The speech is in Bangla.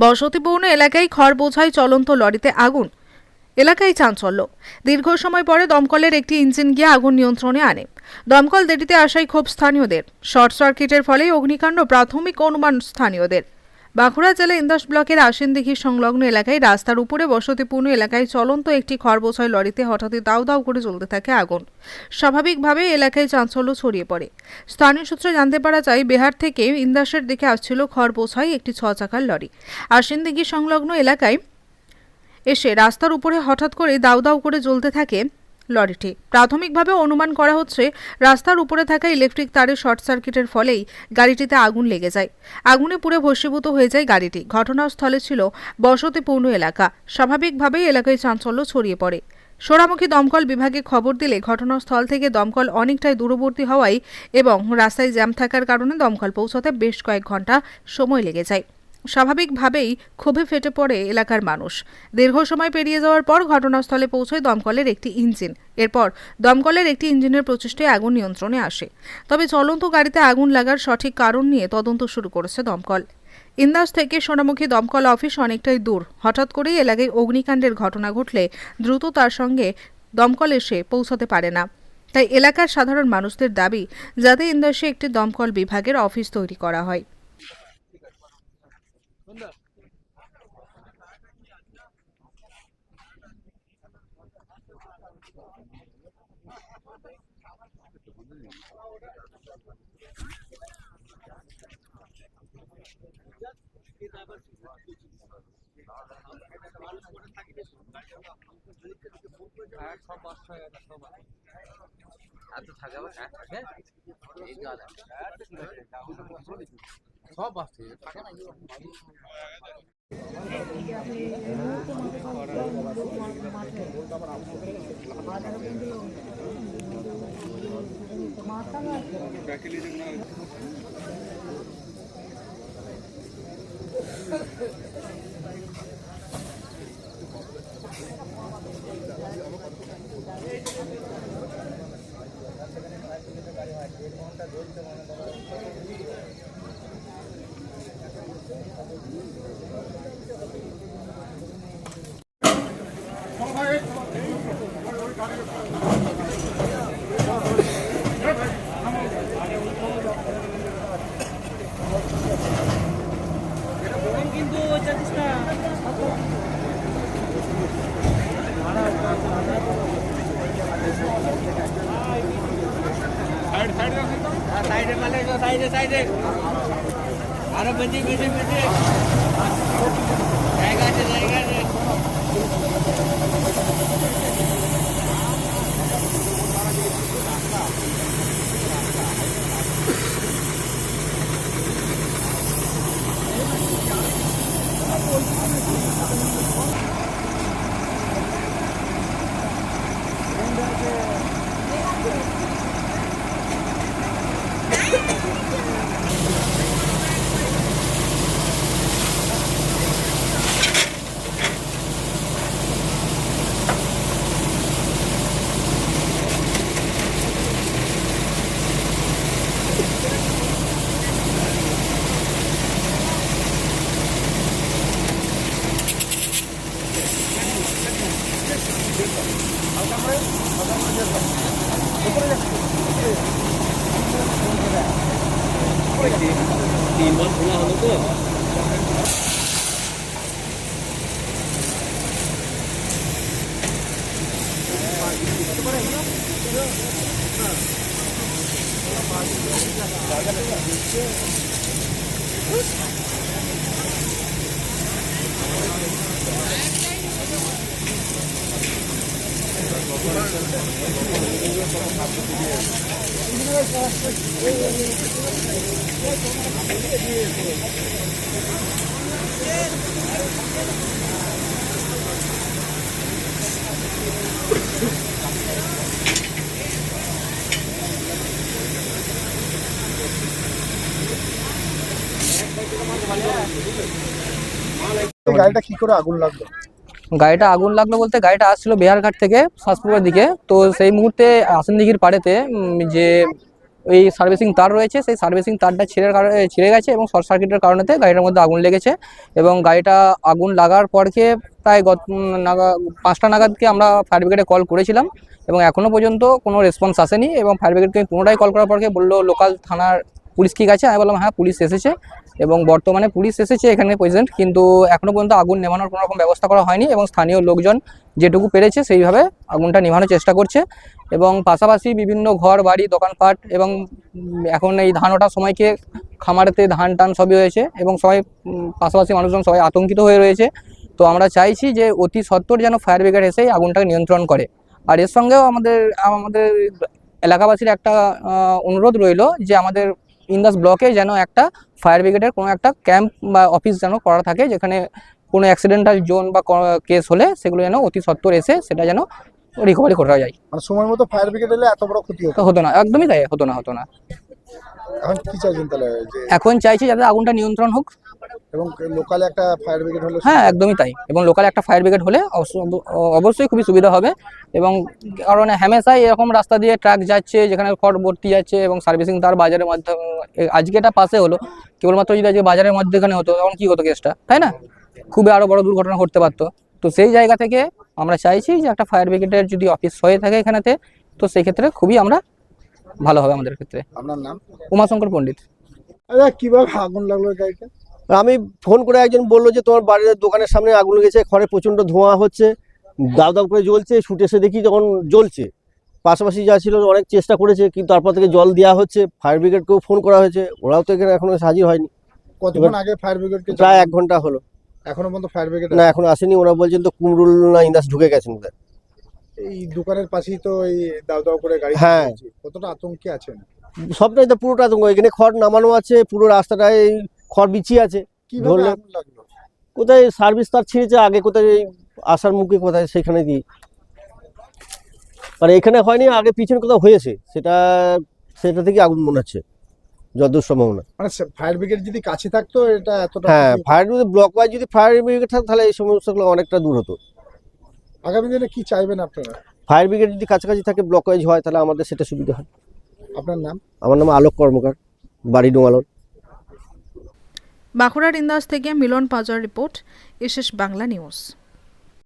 বসতিপূর্ণ এলাকায় খড় বোঝাই চলন্ত লরিতে আগুন। এলাকায় চাঞ্চল্য। দীর্ঘ সময় পরে দমকলের একটি ইঞ্জিন গিয়ে আগুন নিয়ন্ত্রণে আনে। দমকল দেরিতে আসায় ক্ষোভ স্থানীয়দের। শর্ট সার্কিটের ফলে অগ্নিকাণ্ড প্রাথমিক অনুমান স্থানীয়দের। বাঁকুড়া জেলা ইন্দাস ব্লকের আশিনদিঘি সংলগ্ন এলাকায় রাস্তার উপরে বসতিপূর্ণ এলাকায় চলন্ত একটি খড়বোঝাই লরিতে হঠাৎই দাউ দাউ করে জ্বলতে থাকে আগুন। স্বাভাবিকভাবে এলাকায় চাঞ্চল্য ছড়িয়ে পড়ে। স্থানীয় সূত্রে জানতে পারা যায়, বিহার থেকে ইন্দাসের দিকে আসছিল খড়বোঝাই একটি ছ চাকার লরি। আশিনদিঘি সংলগ্ন এলাকায় এসে রাস্তার উপরে হঠাৎ করে দাউ দাউ করে জ্বলতে থাকে লরিটি। প্রাথমিকভাবে অনুমান করা হচ্ছে, রাস্তার উপরে থাকা ইলেকট্রিক তারের শর্ট সার্কিটের ফলেই গাড়িটিতে আগুন লেগে যায়। আগুনে পুরো ভস্মীভূত হয়ে যায় গাড়িটি। ঘটনাস্থলে ছিল বসতিপূর্ণ এলাকা। স্বাভাবিকভাবেই এলাকায় চাঞ্চল্য ছড়িয়ে পড়ে। সোনামুখী দমকল বিভাগে খবর দিলে ঘটনাস্থল থেকে দমকল অনেকটাই দূরবর্তী হওয়ায় এবং রাস্তায় জ্যাম থাকার কারণে দমকল পৌঁছাতে বেশ কয়েক ঘণ্টা সময় লেগে যায়। স্বাভাবিকভাবেই ক্ষোভে ফেটে পড়ে এলাকার মানুষ। দীর্ঘ সময় পেরিয়ে যাওয়ার পর ঘটনাস্থলে পৌঁছয় দমকলের একটি ইঞ্জিন। এরপর দমকলের একটি ইঞ্জিনের প্রচেষ্টায় আগুন নিয়ন্ত্রণে আসে। তবে চলন্ত গাড়িতে আগুন লাগার সঠিক কারণ নিয়ে তদন্ত শুরু করেছে দমকল। ইন্দাস থেকে সোনামুখী দমকল অফিস অনেকটাই দূর। হঠাৎ করেই এলাকায় অগ্নিকাণ্ডের ঘটনা ঘটলে দ্রুত তার সঙ্গে দমকল এসে পৌঁছাতে পারে না। তাই এলাকার সাধারণ মানুষদের দাবি, যাতে ইন্দাসে একটি দমকল বিভাগের অফিস তৈরি করা হয়। এত থাকে আবার থাকে? এই সব থাকে না সাইডে মানে সাইডে সাইডে আরও বেশি বেশি বেশি জায়গা আছে জায়গা আছে তিনবার খোলা হলো তো এই গাড়িটা কি করে আগুন লাগল? গাড়িটা আগুন লাগল বলতে গাড়িটা আসছিল বিহারঘাট থেকে শ্বাসপুরের দিকে। তো সেই মুহূর্তে আসনদিঘির পাড়েতে যে ওই সার্ভিসিং তার রয়েছে, সেই সার্ভিসিং তারটা ছিঁড়ে কারণে ছিঁড়ে গেছে এবং শর্ট সার্কিটের কারণেতে গাড়িটার মধ্যে আগুন লেগেছে এবং গাড়িটা আগুন লাগার পরকে প্রায় গত নাগা, পাঁচটা নাগাদকে আমরা ফায়ার ব্রিগেডে কল করেছিলাম এবং এখনও পর্যন্ত কোনো রেসপন্স আসেনি এবং ফায়ার ব্রিগেডকে পুনরায় কল করার পরকে বলল লোকাল থানার পুলিশ কি গেছে আমি বললাম হ্যাঁ পুলিশ এসেছে এবং বর্তমানে পুলিশ এসেছে এখানে প্রেজেন্ট কিন্তু এখনও পর্যন্ত আগুন নেভানোর কোনো রকম ব্যবস্থা করা হয়নি এবং স্থানীয় লোকজন যেটুকু পেরেছে সেইভাবে আগুনটা নেভানোর চেষ্টা করছে এবং পাশাপাশি বিভিন্ন ঘর, বাড়ি, দোকানপাট এবং এখন এই ধান ওঠার সময়কে খামারেতে ধান টান সবই হয়েছে এবং সবাই পাশাপাশি মানুষজন সবাই আতঙ্কিত হয়ে রয়েছে। তো আমরা চাইছি যে অতি সত্বর যেন ফায়ার ব্রিগেড এসে আগুনটাকে নিয়ন্ত্রণ করে। আর এর সঙ্গেও আমাদের আমাদের এলাকাবাসীর একটা অনুরোধ রইল যে আমাদের ইন্দাস ব্লকে যেন একটা ফায়ার ব্রিগেডের কোনো একটা ক্যাম্প বা অফিস যেন করা থাকে যেখানে কোনো অ্যাক্সিডেন্টাল জোন বা কেস হলে সেগুলো যেন অতি সত্বর এসে সেটা যেন রিকভারি করা যায়। মানে সময় মতো ফায়ার ব্রিগেড এলে এত বড় ক্ষতি হতো? হতো না একদমই তাই হতো না হতো না। এখন কি চাইছেন তাহলে? যে এখন চাইছি যাতে আগুনটা নিয়ন্ত্রণ হোক। এবং লোকালে একটা ফায়ার ব্রিগেড হলে হ্যাঁ একদমই তাই। এবং লোকাল একটা ফায়ার ব্রিগেড হলে অবশ্য- অবশ্যই খুবই সুবিধা হবে। এবং কারণ হামেশাই এরকম রাস্তা দিয়ে ট্রাক যাচ্ছে যেখানে খড় ভর্তি যাচ্ছে এবং সার্ভিসিং তার বাজারের মাধ্যমে আজকে এটা পাশে হলো। কেবলমাত্র যদি আজকে বাজারের মধ্যেখানে হতো তখন কি হতো কেসটা তাই না? খুবই আরও বড় দুর্ঘটনা ঘটতে পারতো। তো সেই জায়গা থেকে আমরা চাইছি যে একটা ফায়ার ব্রিগেডের যদি অফিস হয়ে থাকে এখানেতে তো সেই ক্ষেত্রে খুবই আমরা ভালো হবে আমাদের ক্ষেত্রে। আপনার নাম? উমাশঙ্কর পণ্ডিত। আচ্ছা কীভাবে আগুন লাগল গাড়িটা আমি ফোন করে একজন বলল যে তোমার বাড়ির দোকানের সামনে আগুন লেগেছে ঘরে প্রচণ্ড ধোঁয়া হচ্ছে দাব দাব করে জ্বলছে ছুটে এসে দেখি যখন জ্বলছে। পাশাপাশি যা ছিল অনেক চেষ্টা করেছে কিন্তু তারপর থেকে জল দেওয়া হচ্ছে ফায়ার ব্রিগেডকেও ফোন করা হয়েছে ওরাও তো এখানে এখনও হাজির হয়নি। কতক্ষণ আগে ফায়ার ব্রিগেডকে প্রায় এক ঘণ্টা হলো। এখনও পর্যন্ত ফায়ার ব্রিগেড না এখন আসেনি ওরা বলছেন তো কুমরুল না ইন্দাস ঢুকে গেছেন। ওদের এই দোকানের পাশেই তো এই দাও দাও করে গাড়ি হ্যাঁ। কতটা আতঙ্কে আছেন? সবটাই তো পুরোটা আতঙ্ক। এখানে খড় নামানো আছে পুরো রাস্তাটায় খড় বিছিয়ে আছে। কি ধরলে- কোথায় সার্ভিস তার ছিঁড়েছে আগে কোথায় আসার মুখে কোথায় সেখানে দিয়ে। মানে এখানে হয়নি আগে পিছনে কোথাও হয়েছে। সেটা সেটা থেকে আগুন মনে হচ্ছে যতদূর সম্ভাবনা মানে ফায়ার ব্রিগেড যদি কাছে থাকতো এটা এতটা হ্যাঁ। ফায়ার ব্রিগেড ব্লক ওয়াইজ যদি ফায়ার ব্রিগেড থাকতো তাহলে এই সমস্যাগুলো অনেকটা দূর হতো। আগামী দিনে কি চাইবেন আপনারা? ফায়ার ব্রিগেড যদি কাছাকাছি থাকে ব্লকেজ হয় তাহলে আমাদের সেটা সুবিধা হয়। আপনার নাম? আমার নাম আলোক কর্মকার বাড়ি ডোমালন বাঁকুড়ার ইন্দাস থেকে Milan Pajar report SS Bangla news.